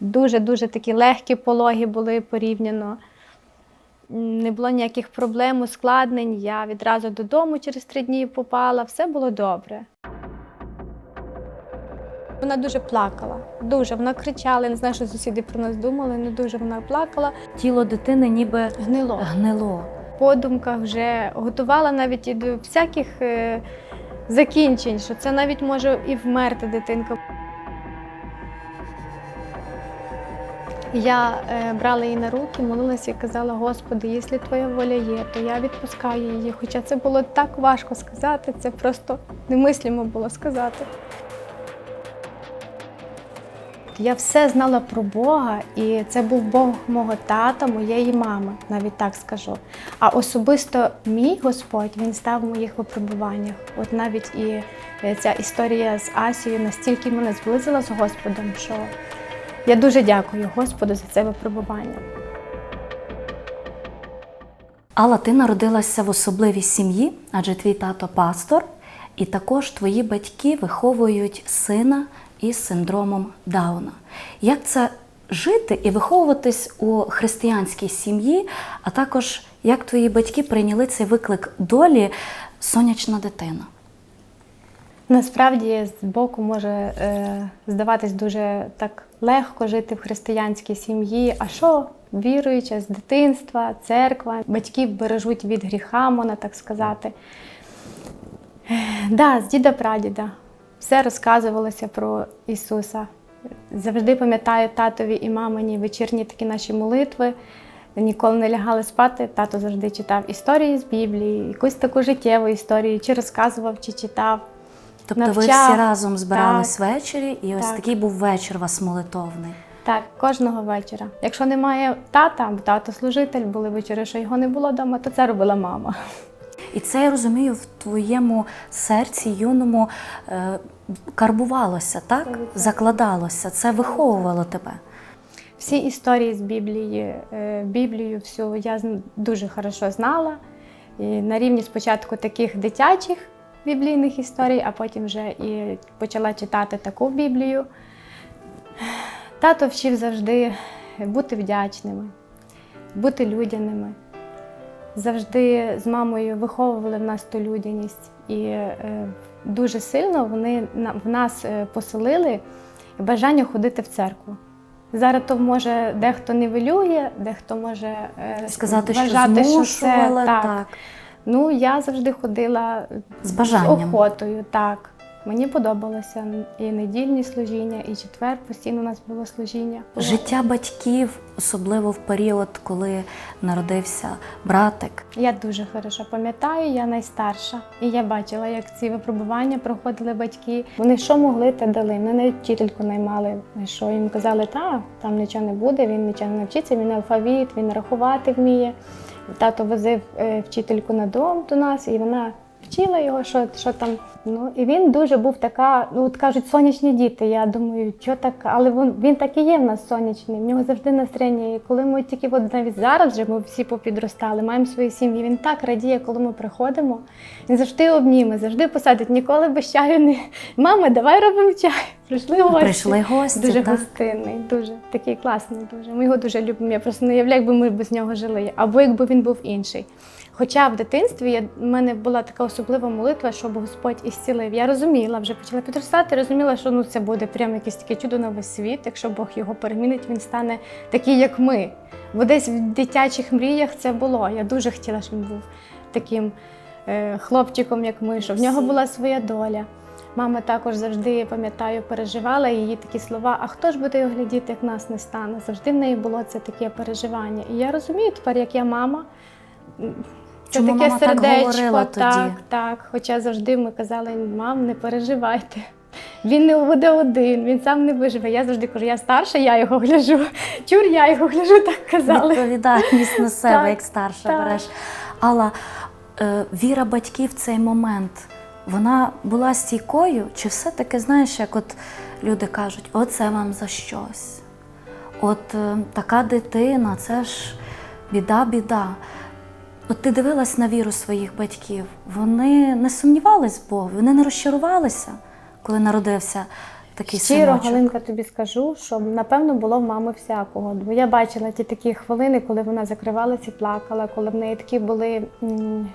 Дуже-дуже такі легкі пологи були порівняно. Не було ніяких проблем, ускладнень. Я відразу додому через три дні попала, все було добре. Вона дуже плакала, дуже. Вона кричала, я не знаю, що сусіди про нас думали, але дуже вона плакала. Тіло дитини ніби Гнило. гнило. подумках вже готувала навіть і до всяких е, закінчень, що це навіть може і вмерти дитинка. Я е, брала її на руки, молилася і казала: Господи, якщо твоя воля є, то я відпускаю її. Хоча це було так важко сказати, це просто немислимо було сказати. Я все знала про Бога, і це був Бог мого тата, моєї мами, навіть так скажу. А особисто мій Господь він став в моїх випробуваннях. От навіть і е, ця історія з Асією настільки мене зблизила з Господом, що я дуже дякую Господу за це випробування. Алла, ти народилася в особливій сім'ї, адже твій тато пастор, і також твої батьки виховують сина із синдромом Дауна. Як це жити і виховуватись у християнській сім'ї, а також як твої батьки прийняли цей виклик долі сонячна дитина? Насправді з боку може е, здаватись дуже так легко жити в християнській сім'ї. А що віруюча з дитинства, церква, батьків бережуть від гріха, можна так сказати. Да, з діда прадіда все розказувалося про Ісуса. Завжди пам'ятаю татові і мамині вечірні такі наші молитви. Ніколи не лягали спати. Тато завжди читав історії з Біблії, якусь таку життєву історію, чи розказував, чи читав. Тобто ви всі разом збирались Так. ввечері, і ось Так. такий був вечір вас молитовний. Так, кожного вечора. Якщо немає тата, бо тато служитель, були вечори, що його не було вдома, то це робила мама. І це я розумію, в твоєму серці юному е, карбувалося, так? Так. Закладалося, це виховувало тебе. Всі історії з Біблії, е, Біблію всю я дуже хорошо знала. І на рівні спочатку таких дитячих біблійних історій, а потім вже і почала читати таку Біблію. Тато вчив завжди бути вдячними, бути людяними. Завжди з мамою виховували в нас ту людяність. І е, дуже сильно вони в нас е, поселили бажання ходити в церкву. Зараз то може дехто нівелює, дехто може е, Сказати, вважати, що це так. так. Ну я завжди ходила З з охотою, так. Мені подобалося і недільні служіння, і четвер постійно у нас було служіння. Життя батьків, особливо в період, коли народився братик. Я дуже хорошо пам'ятаю, я найстарша. І я бачила, як ці випробування проходили батьки. Вони що могли, те дали. Мене вчительку наймали, що їм казали, та там нічого не буде, він нічого не навчиться, він алфавіт, він рахувати вміє. Тато возив е, вчительку на дом до нас, і вона вчила його, що, що там. Ну і він дуже був така, ну от кажуть, сонячні діти. Я думаю, що так, але він, він так і є в нас сонячний. В нього завжди настроєння. І коли ми тільки от навіть зараз вже ми всі попідростали, маємо свої сім'ї. Він так радіє, коли ми приходимо. Він завжди обніме, завжди посадить, ніколи без чаю не мама, давай робимо чай. Прийшли гості. Прийшли гості, Дуже так? гостинний, дуже такий класний. Дуже ми його дуже любимо. Я просто не уявляю, якби ми без нього жили, або якби він був інший. Хоча в дитинстві я, в мене була така особлива молитва, щоб Господь ісцілив. Я розуміла, вже почала підростати, розуміла, що ну це буде прямо якесь таке чудо на весь світ. Якщо Бог його перемінить, він стане такий, як ми. Бо десь в дитячих мріях це було. Я дуже хотіла, щоб він був таким е, хлопчиком, як ми, щоб в нього була своя доля. Мама також завжди пам'ятаю, переживала її такі слова: а хто ж буде його глядіти, як нас не стане? Завжди в неї було це таке переживання. І я розумію тепер, як я мама. Це Чому таке мама так говорила тоді? так, так. Хоча завжди ми казали, мам, не переживайте. Він не буде один, він сам не виживе. Я завжди кажу, я старша, я його гляжу. Чур, я його гляжу, так казали. Відповідальність на себе, Так, як старша так. береш. Алла, е, віра батьків в цей момент, вона була стійкою? Чи все-таки, знаєш, як от люди кажуть, оце вам за щось? От е, така дитина, це ж біда, біда. От ти дивилась на віру своїх батьків, вони не сумнівались в Богу, вони не розчарувалися, коли народився такий Щиро, синочок. Галинка, тобі скажу, що напевно було в мами всякого. Бо я бачила ті такі хвилини, коли вона закривалася і плакала, коли в неї такі були м,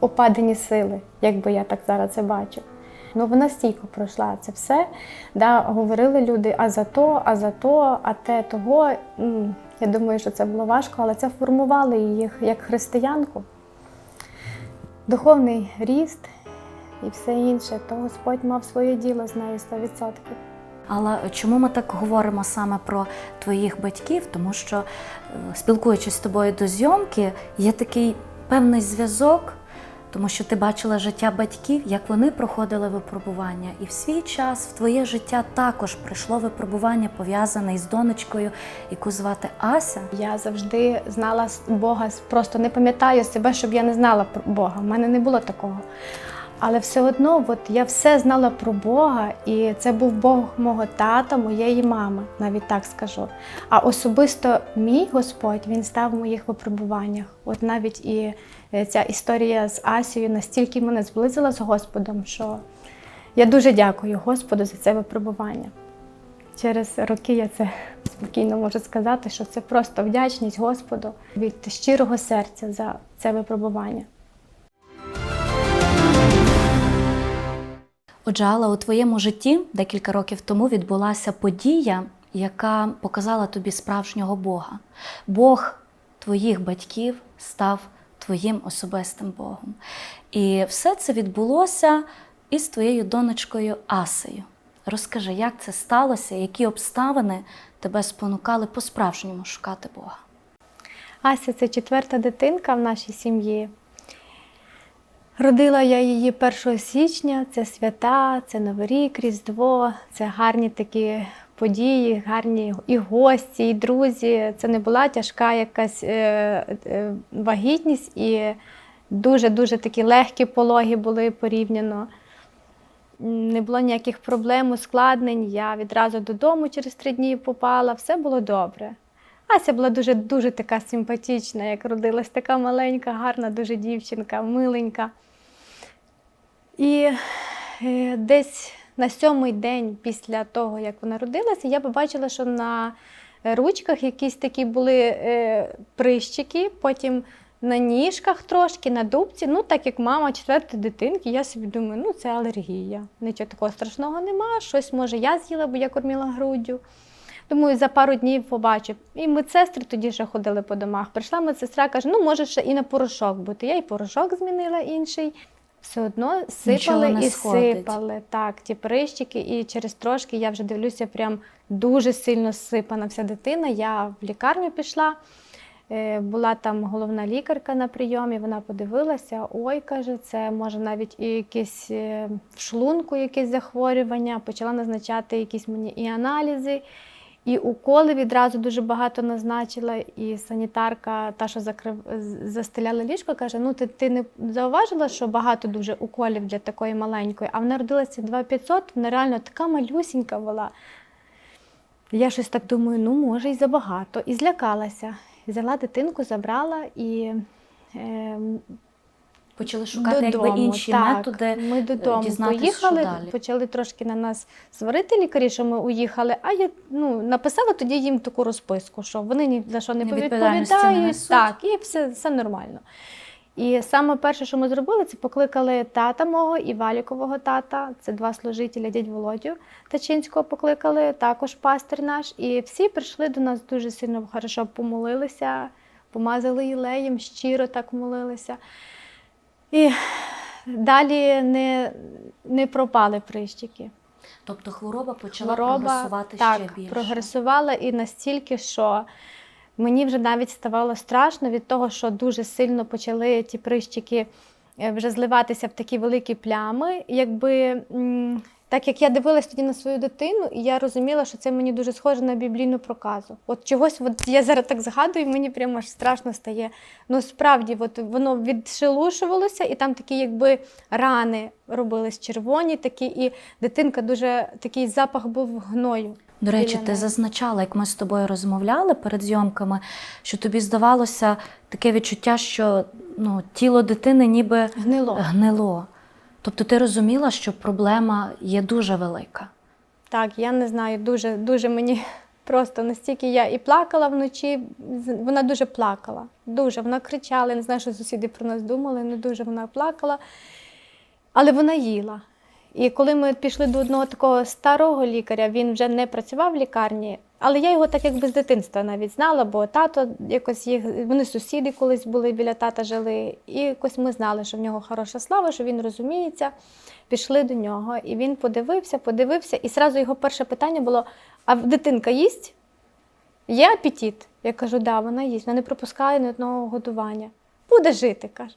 опадені сили, якби я так зараз це бачу. Ну вона стійко пройшла це все. Да, говорили люди, а за то, а за то, а те того. М, Я думаю, що це було важко, але це формувало її як християнку. Духовний ріст і все інше, то Господь мав своє діло з нею 100%. Але чому ми так говоримо саме про твоїх батьків? Тому що, е, спілкуючись з тобою до зйомки, є такий певний зв'язок, тому що ти бачила життя батьків, як вони проходили випробування. І в свій час в твоє життя також прийшло випробування, пов'язане із донечкою, яку звати Ася. Я завжди знала Бога, просто не пам'ятаю себе, щоб я не знала про Бога. У мене не було такого. Але все одно, от я все знала про Бога, і це був Бог мого тата, моєї мами, навіть так скажу. А особисто мій Господь він став в моїх випробуваннях. От навіть і ця історія з Асією настільки мене зблизила з Господом, що я дуже дякую Господу за це випробування. Через роки я це спокійно можу сказати, що це просто вдячність Господу від щирого серця за це випробування. Отже, Алла, у твоєму житті декілька років тому відбулася подія, яка показала тобі справжнього Бога. Бог твоїх батьків став твоїм особистим Богом. І все це відбулося із твоєю донечкою Асею. Розкажи, як це сталося, які обставини тебе спонукали по-справжньому шукати Бога? Ася це четверта дитинка в нашій сім'ї. Родила я її 1 січня, це свята, це Новий рік, Різдво, це гарні такі події, гарні і гості, і друзі. Це не була тяжка якась е, е, вагітність і дуже-дуже такі легкі пологи були порівняно. Не було ніяких проблем, ускладнень. Я відразу додому через три дні попала, все було добре. Ася була дуже дуже така симпатична, як родилась, така маленька, гарна, дуже дівчинка, миленька. І е, десь на сьомий день після того, як вона родилася, я побачила, що на ручках якісь такі були е, прищики, потім на ніжках трошки, на дубці. Ну, так як мама четвертої дитинки, я собі думаю, ну це алергія. Нічого такого страшного нема. Щось може я з'їла, бо я кормила груддю. Думаю, за пару днів побачу. І медсестри тоді ще ходили по домах. Прийшла медсестра, каже, ну може ще і на порошок бути. Я і порошок змінила інший. Все одно сипали і сходить. сипали. Так, ті прищики, і через трошки я вже дивлюся, прям дуже сильно сипана вся дитина. Я в лікарню пішла. Е, Була там головна лікарка на прийомі, вона подивилася, ой, каже, це може навіть і якесь е, в шлунку якесь захворювання, почала назначати якісь мені і аналізи, і уколи відразу дуже багато назначила. І санітарка, та, що закрив, застеляла ліжко, каже: ну ти, ти не зауважила, що багато дуже уколів для такої маленької, а вона родилася 2500, вона реально така малюсінька була. Я щось так думаю, ну може і забагато. І злякалася. Взяла дитинку, забрала і е, Почали шукати додому. якби інші так, методи. Ми додому дізнатись, поїхали, що далі. почали трошки на нас сварити лікарі, що ми уїхали. А я ну, написала тоді їм таку розписку, що вони ні за що не не відповідають. Так, і все, все нормально. І саме перше, що ми зробили, це покликали тата мого і Валікового тата. Це два служителя, дядь Володю Тачинського покликали, також пастир наш. І всі прийшли до нас дуже сильно хорошо помолилися, помазали єлеєм, щиро так молилися. І далі не, не пропали прищики. Тобто хвороба почала Хвороба прогресувати так, ще більше. прогресувала і настільки, що мені вже навіть ставало страшно від того, що дуже сильно почали ті прищики е, вже зливатися в такі великі плями. Якби, так як я дивилась тоді на свою дитину, і я розуміла, що це мені дуже схоже на біблійну проказу. От чогось, от я зараз так згадую, і мені прямо аж страшно стає. Ну справді, от воно відшелушувалося, і там такі, якби рани робились червоні, такі, і дитинка дуже такий запах був гною. До речі, ти зазначала, як ми з тобою розмовляли перед зйомками, що тобі здавалося таке відчуття, що ну, тіло дитини ніби Гнило. гнило. Тобто ти розуміла, що проблема є дуже велика. Так, я не знаю, дуже, дуже мені просто настільки я і плакала вночі. Вона дуже плакала. Дуже. Вона кричала, я не знаю, що сусіди про нас думали, не дуже вона плакала. Але вона їла. І коли ми пішли до одного такого старого лікаря, він вже не працював в лікарні, але я його так якби з дитинства навіть знала, бо тато якось їх, вони сусіди колись були біля тата жили. І якось ми знали, що в нього хороша слава, що він розуміється. Пішли до нього, і він подивився, подивився, і зразу його перше питання було: а дитинка їсть? Є апетит? Я кажу, да, вона їсть, вона не пропускає ні одного годування. Буде жити, каже.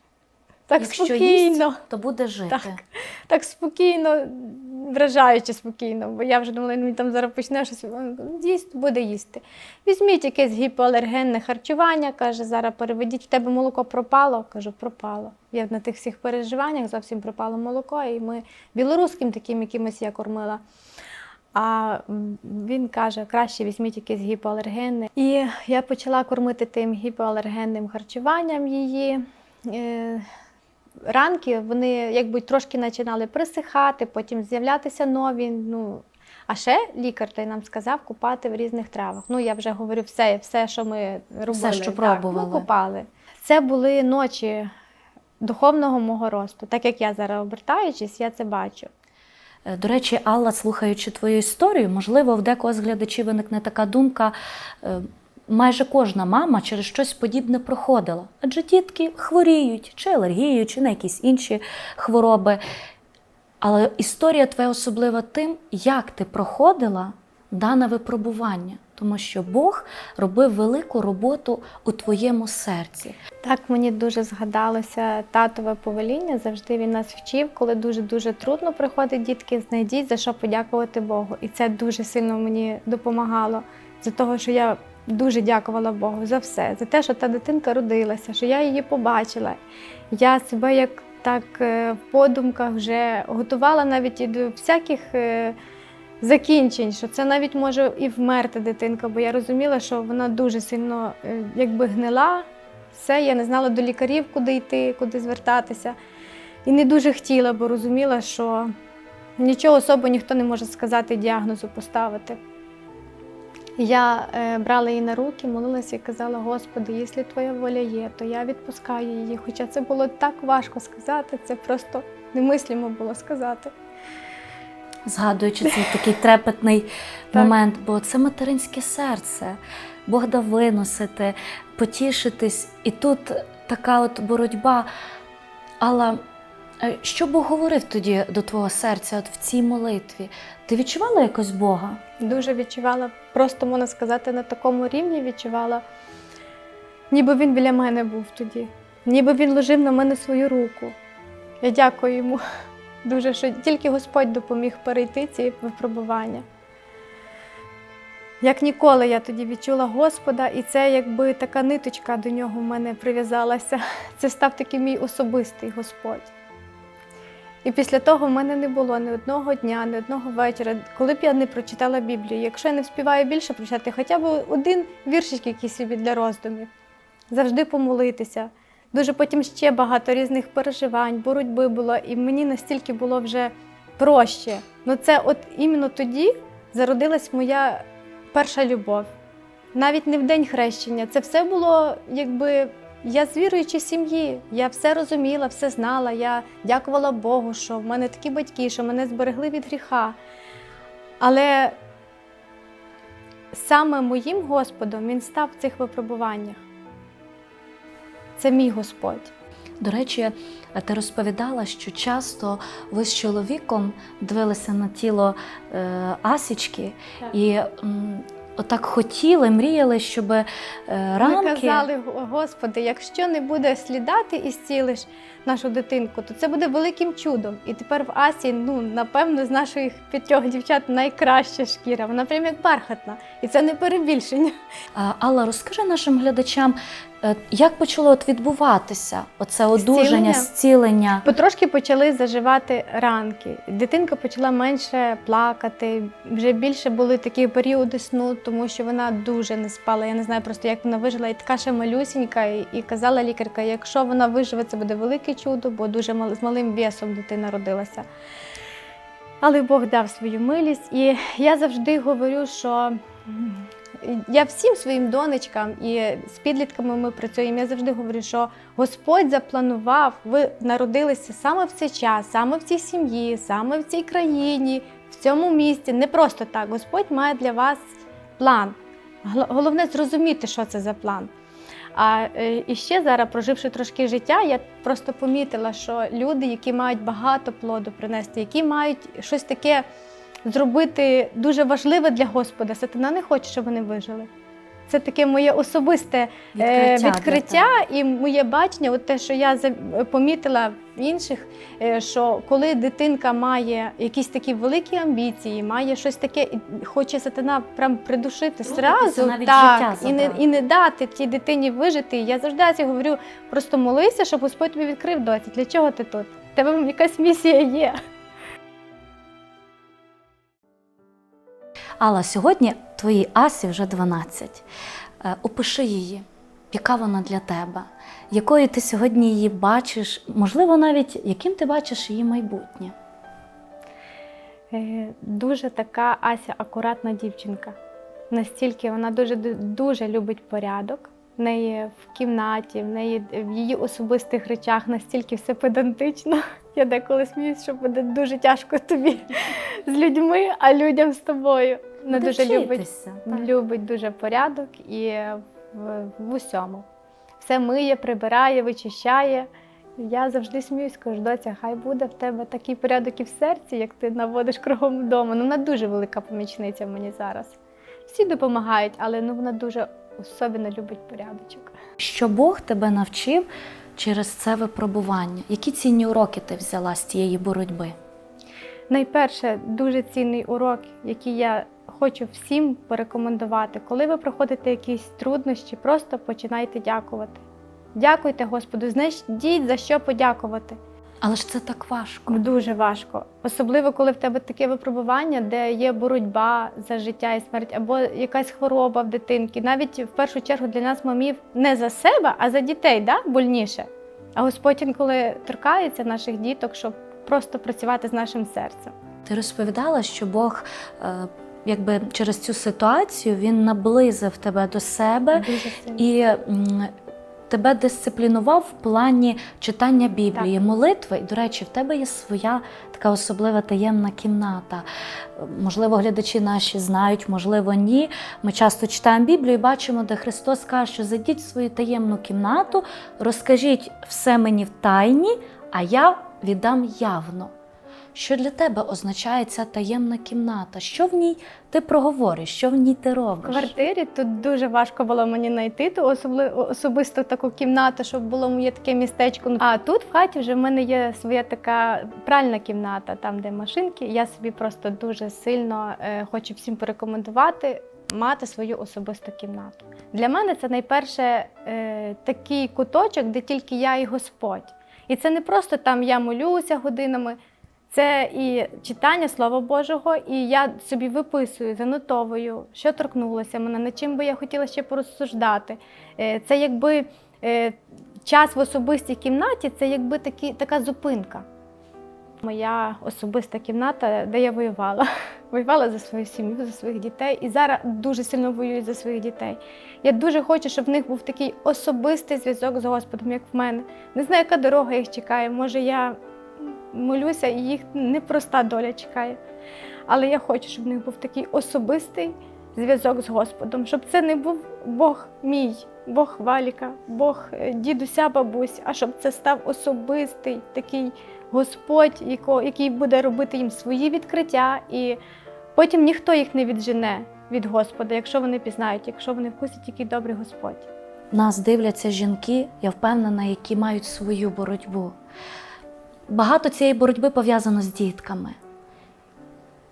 Так Якщо спокійно. їсть, то буде жити. Так, так спокійно, вражаючи спокійно, бо я вже думала, ну він там зараз почне щось їсти, буде їсти. Візьміть якесь гіпоалергенне харчування, каже, зараз переведіть, в тебе молоко пропало. Кажу, пропало. Я на тих всіх переживаннях зовсім пропало молоко, і ми білоруським таким якимось я кормила. А він каже, краще візьміть якесь гіпоалергенне. І я почала кормити тим гіпоалергенним харчуванням її. Е, ранки вони якби трошки починали присихати, потім з'являтися нові. Ну, а ще лікар той нам сказав купати в різних травах. Ну, я вже говорю все, все що ми робили. що Так, пробували. ми купали. Це були ночі духовного мого росту. Так як я зараз обертаючись, я це бачу. Е, До речі, Алла, слухаючи твою історію, можливо, в декого з глядачів виникне така думка. Майже кожна мама через щось подібне проходила, адже дітки хворіють чи алергією, чи на якісь інші хвороби. Але історія твоя особлива тим, як ти проходила дане випробування, тому що Бог робив велику роботу у твоєму серці. Так мені дуже згадалося татове повеління. Завжди він нас вчив, коли дуже дуже трудно приходить дітки, знайдіть за що подякувати Богу. І це дуже сильно мені допомагало. За того, що я дуже дякувала Богу за все, за те, що та дитинка родилася, що я її побачила. Я себе як так е, в подумках вже готувала навіть і до всяких. е, Закінчень, що це навіть може і вмерти дитинка, бо я розуміла, що вона дуже сильно е, якби гнила, все, я не знала до лікарів, куди йти, куди звертатися. І не дуже хотіла, бо розуміла, що нічого особо ніхто не може сказати, діагнозу поставити. Я е, брала її на руки, молилася і казала: Господи, якщо твоя воля є, то я відпускаю її. Хоча це було так важко сказати, це просто немислимо було сказати. згадуючи цей такий трепетний момент, бо це материнське серце. Бог дав виносити, потішитись. І тут така от боротьба. Але що Бог говорив тоді до твого серця, от в цій молитві? Ти відчувала якось Бога? Дуже відчувала, просто можна сказати, на такому рівні відчувала, ніби він біля мене був тоді, ніби він ложив на мене свою руку. Я дякую йому дуже, що тільки Господь допоміг перейти ці випробування. Як ніколи я тоді відчула Господа, і це якби така ниточка до нього в мене прив'язалася. Це став такий мій особистий Господь. І після того в мене не було ні одного дня, ні одного вечора, коли б я не прочитала Біблію. Якщо я не встигаю більше прочитати, хоча б один віршик якийсь собі для роздумів, завжди помолитися. Дуже потім ще багато різних переживань, боротьби було, і мені настільки було вже проще. Ну це от іменно тоді зародилась моя перша любов. Навіть не в день хрещення. Це все було якби я з віруючої сім'ї. Я все розуміла, все знала. Я дякувала Богу, що в мене такі батьки, що мене зберегли від гріха. Але саме моїм Господом він став в цих випробуваннях. Це мій Господь. До речі, ти розповідала, що часто ви з чоловіком дивилися на тіло е, Асічки Так. і м, отак хотіли, мріяли, щоб ранки… Ми казали, Господи, якщо не буде слідати і зцілиш нашу дитинку, то це буде великим чудом. І тепер в Асі, ну напевно, з наших п'ятьох дівчат найкраща шкіра. Вона прям як бархатна. І це не перебільшення. Алла, розкажи нашим глядачам, е, як почало от відбуватися оце одужання, Зцілення? зцілення? Потрошки почали заживати ранки. Дитинка почала менше плакати. Вже більше були такі періоди сну, тому що вона дуже не спала. Я не знаю просто, як вона вижила, і така ще малюсінька. І, і казала лікарка, якщо вона виживе, це буде велике чудо, бо дуже мал, з малим весом дитина родилася. Але Бог дав свою милість, і я завжди говорю, що я всім своїм донечкам і з підлітками ми працюємо. Я завжди говорю, що Господь запланував, ви народилися саме в цей час, саме в цій сім'ї, саме в цій країні, в цьому місті. Не просто так. Господь має для вас план. Головне зрозуміти, що це за план. А е, і ще зараз, проживши трошки життя, я просто помітила, що люди, які мають багато плоду принести, які мають щось таке зробити дуже важливе для Господа, сатана не хоче, щоб вони вижили. Це таке моє особисте е, Відкриття відкриття і моє бачення, от те, що я помітила в інших, е, що коли дитинка має якісь такі великі амбіції, має щось таке, і хоче сатана прям придушити Втрутитися, зразу, так, і не, і не дати тій дитині вижити. Я завжди говорю: просто молися, щоб Господь тобі відкрив доці. Для чого ти тут? Тебе якась місія є. Алла, сьогодні твоїй Асі вже 12. Е, Опиши її, яка вона для тебе, якою ти сьогодні її бачиш, можливо, навіть яким ти бачиш її майбутнє. Е, Дуже така Ася акуратна дівчинка. Настільки вона дуже дуже любить порядок. В неї в кімнаті, в неї в її особистих речах настільки все педантично. Я деколи сміюсь, що буде дуже тяжко тобі з людьми, а людям з тобою. Вона дуже любить, так. любить дуже порядок і в, в усьому. Все миє, прибирає, вичищає. Я завжди сміюсь, кажу, доця, хай буде в тебе такий порядок і в серці, як ти наводиш кругом вдома. Ну, вона дуже велика помічниця мені зараз. Всі допомагають, але ну, вона дуже особливо любить порядочок. Що Бог тебе навчив через це випробування? Які цінні уроки ти взяла з цієї боротьби? Найперше, дуже цінний урок, який я хочу всім порекомендувати. Коли ви проходите якісь труднощі, просто починайте дякувати. Дякуйте Господу, знайдіть за що подякувати. Але ж це так важко. Дуже важко, особливо коли в тебе таке випробування, де є боротьба за життя і смерть, або якась хвороба в дитинки. Навіть в першу чергу для нас мамів не за себе, а за дітей, да? больніше. А Господь інколи торкається наших діток, щоб просто працювати з нашим серцем. Ти розповідала, що Бог, е, якби через цю ситуацію він наблизив тебе до себе і тебе дисциплінував в плані читання Біблії, молитви. І, до речі, в тебе є своя така особлива таємна кімната. Можливо, глядачі наші знають, можливо, ні. Ми часто читаємо Біблію і бачимо, де Христос каже, що зайдіть в свою таємну кімнату, розкажіть все мені в тайні, а я віддам явно. Що для тебе означає ця таємна кімната? Що в ній ти проговориш, що в ній ти В робиш? квартирі тут дуже важко було мені знайти ту особли... особисту таку кімнату, щоб було моє таке містечко. А тут в хаті вже в мене є своя така пральна кімната, там де машинки. Я собі просто дуже сильно е, хочу всім порекомендувати мати свою особисту кімнату. Для мене це найперше е, такий куточок, де тільки я і Господь. І це не просто там я молюся годинами. Це і читання Слова Божого, і я собі виписую, занотовую, що торкнулося мене, над чим би я хотіла ще порозсуждати. Е, Це якби е, час в особистій кімнаті, це якби такі, така зупинка. Моя особиста кімната, де я воювала. Воювала за свою сім'ю, за своїх дітей. І зараз дуже сильно воюю за своїх дітей. Я дуже хочу, щоб в них був такий особистий зв'язок з Господом, як в мене. Не знаю, яка дорога їх чекає. Може, я молюся, і їх непроста доля чекає. Але я хочу, щоб в них був такий особистий зв'язок з Господом, щоб це не був Бог мій, Бог Валіка, Бог е, дідуся, бабусь, а щоб це став особистий такий Господь, який буде робити їм свої відкриття, і потім ніхто їх не віджене від Господа, якщо вони пізнають, якщо вони вкусять, який добрий Господь. Нас дивляться жінки, я впевнена, які мають свою боротьбу. Багато цієї боротьби пов'язано з дітками.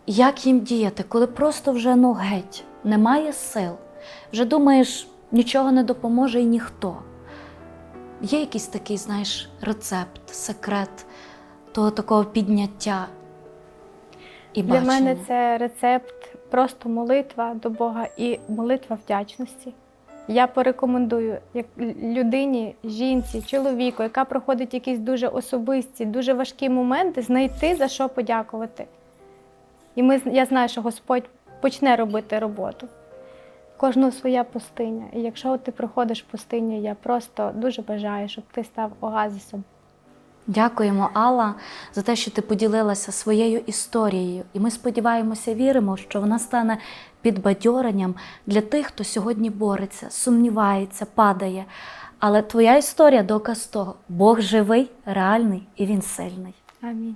Як їм діяти, коли просто вже ну геть, немає сил, вже думаєш, нічого не допоможе і ніхто. Є якийсь такий, знаєш, рецепт, секрет того такого підняття і Для мене це рецепт просто молитва до Бога і молитва вдячності. Я порекомендую як людині, жінці, чоловіку, яка проходить якісь дуже особисті, дуже важкі моменти, знайти за що подякувати. І ми, я знаю, що Господь почне робити роботу. Кожного своя пустиня. І якщо ти проходиш пустиню, я просто дуже бажаю, щоб ти став оазисом. Дякуємо, Алла, за те, що ти поділилася своєю історією. І ми сподіваємося, віримо, що вона стане підбадьоренням для тих, хто сьогодні бореться, сумнівається, падає. Але твоя історія доказ того, Бог живий, реальний і він сильний. Амінь.